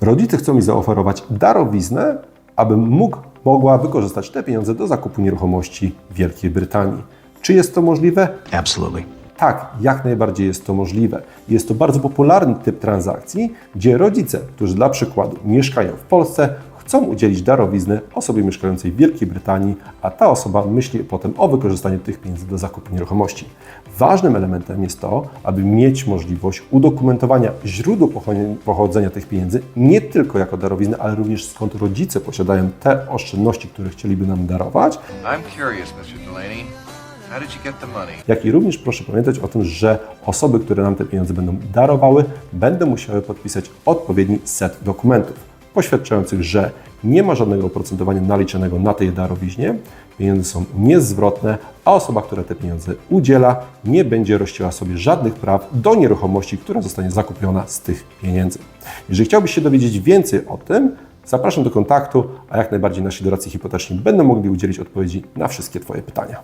Rodzice chcą mi zaoferować darowiznę, abym mógł, mogła wykorzystać te pieniądze do zakupu nieruchomości w Wielkiej Brytanii. Czy jest to możliwe? Absolutely. Tak, jak najbardziej jest to możliwe. Jest to bardzo popularny typ transakcji, gdzie rodzice, którzy dla przykładu mieszkają w Polsce, chcą udzielić darowizny osobie mieszkającej w Wielkiej Brytanii, a ta osoba myśli potem o wykorzystaniu tych pieniędzy do zakupu nieruchomości. Ważnym elementem jest to, aby mieć możliwość udokumentowania źródła pocho- pochodzenia tych pieniędzy, nie tylko jako darowizny, ale również skąd rodzice posiadają te oszczędności, które chcieliby nam darować, I'm curious, Mr. Delaney. Jak i również proszę pamiętać o tym, że osoby, które nam te pieniądze będą darowały, będą musiały podpisać odpowiedni set dokumentów poświadczających, że nie ma żadnego oprocentowania naliczonego na tej darowiźnie, pieniądze są niezwrotne, a osoba, która te pieniądze udziela, nie będzie rościła sobie żadnych praw do nieruchomości, która zostanie zakupiona z tych pieniędzy. Jeżeli chciałbyś się dowiedzieć więcej o tym, zapraszam do kontaktu, a jak najbardziej nasi doradcy hipoteczni będą mogli udzielić odpowiedzi na wszystkie Twoje pytania.